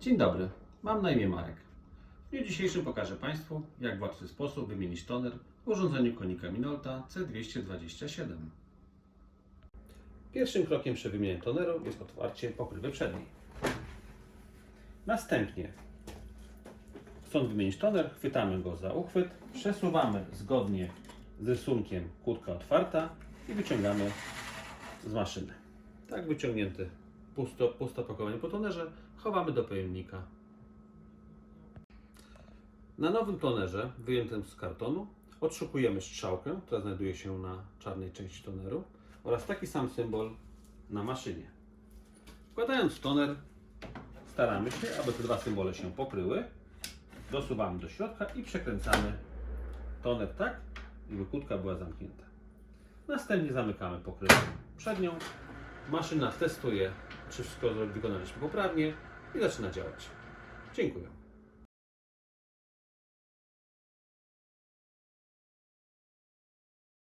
Dzień dobry, mam na imię Marek. W dniu dzisiejszym pokażę Państwu, jak w łatwy sposób wymienić toner w urządzeniu konika Minolta C227. Pierwszym krokiem przy wymianie toneru jest otwarcie pokrywy przedniej. Następnie, chcąc wymienić toner, chwytamy go za uchwyt, przesuwamy zgodnie z rysunkiem kłódka otwarta i wyciągamy z maszyny. Tak wyciągnięte pusto, puste opakowanie po tonerze chowamy do pojemnika. Na nowym tonerze, wyjętym z kartonu, odszukujemy strzałkę, która znajduje się na czarnej części toneru oraz taki sam symbol na maszynie. Wkładając toner, staramy się, aby te dwa symbole się pokryły. Dosuwamy do środka i przekręcamy toner tak, żeby kłódka była zamknięta. Następnie zamykamy pokrywę przednią. Maszyna testuje, wszystko wykonaliśmy poprawnie i zaczyna działać. Dziękuję.